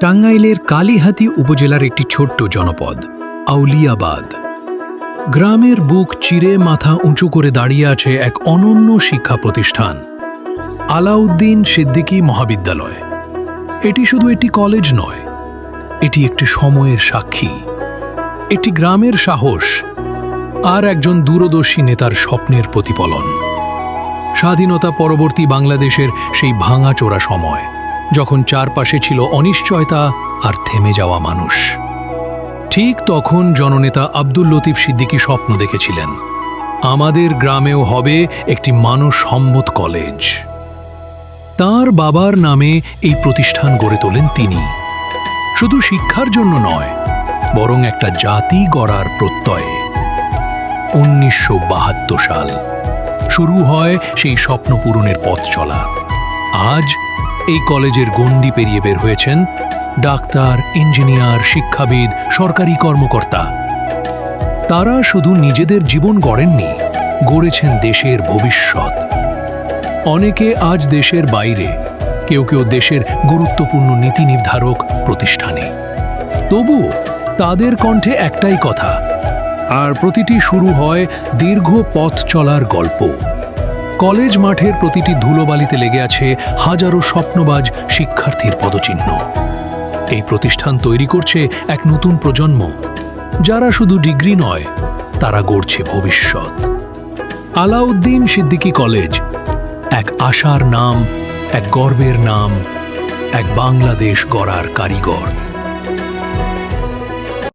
টাঙ্গাইলের কালীহাতি উপজেলার একটি ছোট্ট জনপদ, আউলিয়াবাদ। গ্রামের বুক চিরে মাথা উঁচু করে দাঁড়িয়ে আছে এক অনন্য শিক্ষা প্রতিষ্ঠান, আলাউদ্দিন সিদ্দিকী মহাবিদ্যালয়। এটি শুধু একটি কলেজ নয়, এটি একটি সময়ের সাক্ষী। একটি গ্রামের সাহস আর একজন দূরদর্শী নেতার স্বপ্নের প্রতিফলন। স্বাধীনতা পরবর্তী বাংলাদেশের সেই ভাঙাচোরা সময় যখন চারপাশে ছিল অনিশ্চয়তা আর থেমে যাওয়া মানুষ। ঠিক তখন জননেতা আব্দুল লতিফ সিদ্দিকী স্বপ্ন দেখেছিলেন, আমাদের গ্রামেও হবে একটি মানুষ সম্মত কলেজ। তার বাবার নামে এই প্রতিষ্ঠান গড়ে তোলেন তিনি। শুধু শিক্ষার জন্য নয়, বরং একটা জাতি গড়ার প্রত্যয়ে। উনিশশো বাহাত্তর সাল, শুরু হয় সেই স্বপ্ন পূরণের পথ চলা। আজ এই কলেজের গণ্ডি পেরিয়ে বের হয়েছেন ডাক্তার, ইঞ্জিনিয়ার, শিক্ষাবিদ, সরকারি কর্মকর্তা। তারা শুধু নিজেদের জীবন গড়েননি, গড়েছেন দেশের ভবিষ্যৎ। অনেকে আজ দেশের বাইরে, কেউ কেউ দেশের গুরুত্বপূর্ণ নীতি নির্ধারক প্রতিষ্ঠানে। তবুও তাদের কণ্ঠে একটাই কথা, আর প্রতিটি শুরু হয় দীর্ঘ পথ চলার গল্প। কলেজ মাঠের প্রতিটি ধুলোবালিতে লেগে আছে হাজারো স্বপ্নবাজ শিক্ষার্থীর পদচিহ্ন। এই প্রতিষ্ঠান তৈরি করছে এক নতুন প্রজন্ম, যারা শুধু ডিগ্রি নয়, তারা গড়ছে ভবিষ্যৎ। আলাউদ্দিন সিদ্দিকী কলেজ, এক আশার নাম, এক গর্বের নাম, এক বাংলাদেশ গড়ার কারিগর।